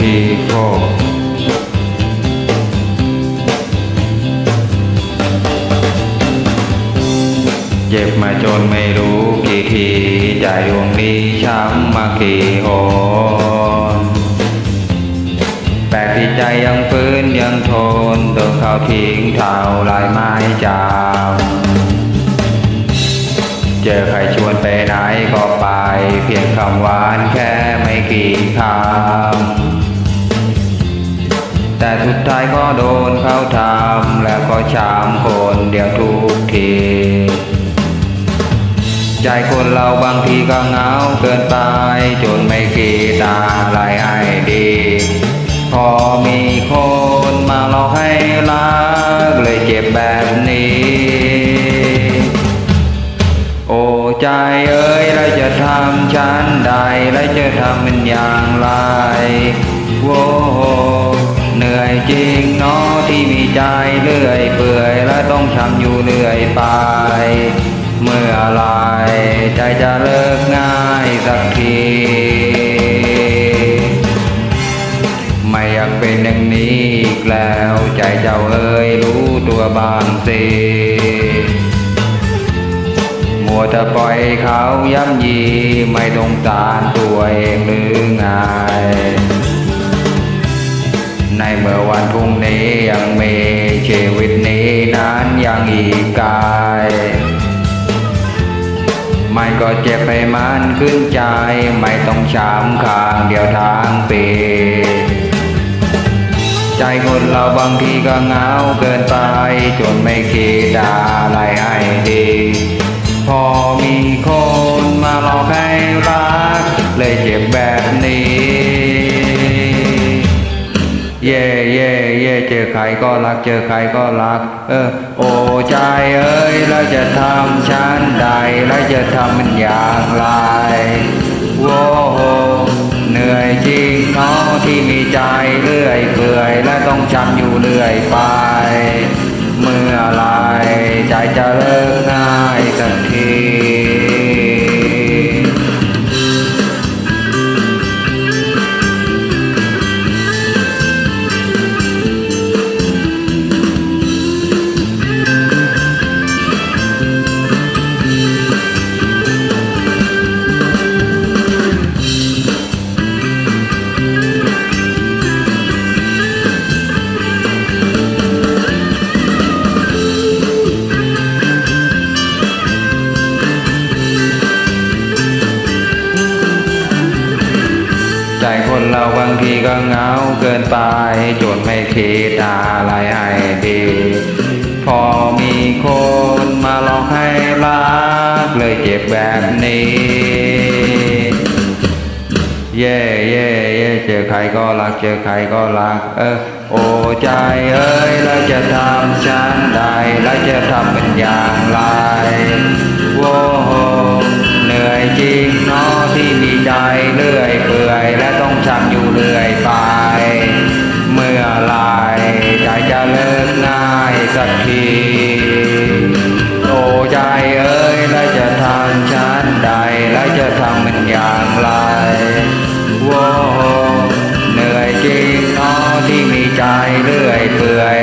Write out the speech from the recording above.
ทีโคกเจ็บมาจนไม่รู้กี่ทีใจดวงนี้ช้ำมากี่หนแปลกที่ใจยังฟื้นยังทนโดนเขาทิ้งเท่าลายไม้จามเจอใครชวนไปไหนก็ไป เพียงคำหวานแค่ไม่กี่คำ แล้วก็ชามคนเดียวทุกที ใจคนเราบางทีก็เหงาเกินไป จนไม่คิดอะไรให้ดี พอมีคนมาหลอกให้รักเลยเจ็บแบบนี้ โอ้ใจเอ้ยแล้วจะทำฉันใดแล้วจะทำเป็นอย่างไรโว้เหนื่อยจริงเนาะ เรื่อยเมื่อไรใจจะเลิกง่ายสักที ไม่อยากเป็นอย่างนี้อีกแล้วใจเจ้าเอ้ยรู้ตัวบางสิมัวจะปล่อยเขาย้ำยีไม่ต้องตานตัวเองหรือ นั้นยังอีกไม่ก็เจ็บให้มันขึ้นใจ ไม่ต้องช้ำข้างเดียวทางปีใจคนเราบางทีก็เหงาเกินไป จนไม่คิดอะไรให้ดี เย่เย่เย่เจอใครก็รัก เจอใครก็รัก เออ โอ้ใจเอ้ยแล้วจะทำฉันใดแล้วจะทำมันอย่างไรโว้โหเหนื่อยจริงเนาะที่มีใจเรื่อยเปื่อยและต้องจำอยู่เรื่อยไป เมื่อไรใจจะเลิกง่ายสักที เราบางทีก็เหงาเกินไปจนไม่คิดอะไรให้ดี พอมีคนมาลอกให้รักเลยเจ็บแบบนี้ เย่เย่เย่เจอใครก็รักเจอใครก็รัก เออโอ้ใจเอ้ยแล้วจะทำฉันใดแล้วจะทำเป็นอย่างไรโว้เหนื่อยจริงเนาะที่มีใจ สักทีโตใจเอ้ยแล้วจะทำชั้นใดแล้วจะทำมันอย่างไรโว้เหนื่อยจริงเนาะที่มีใจเรื่อยเปื่อย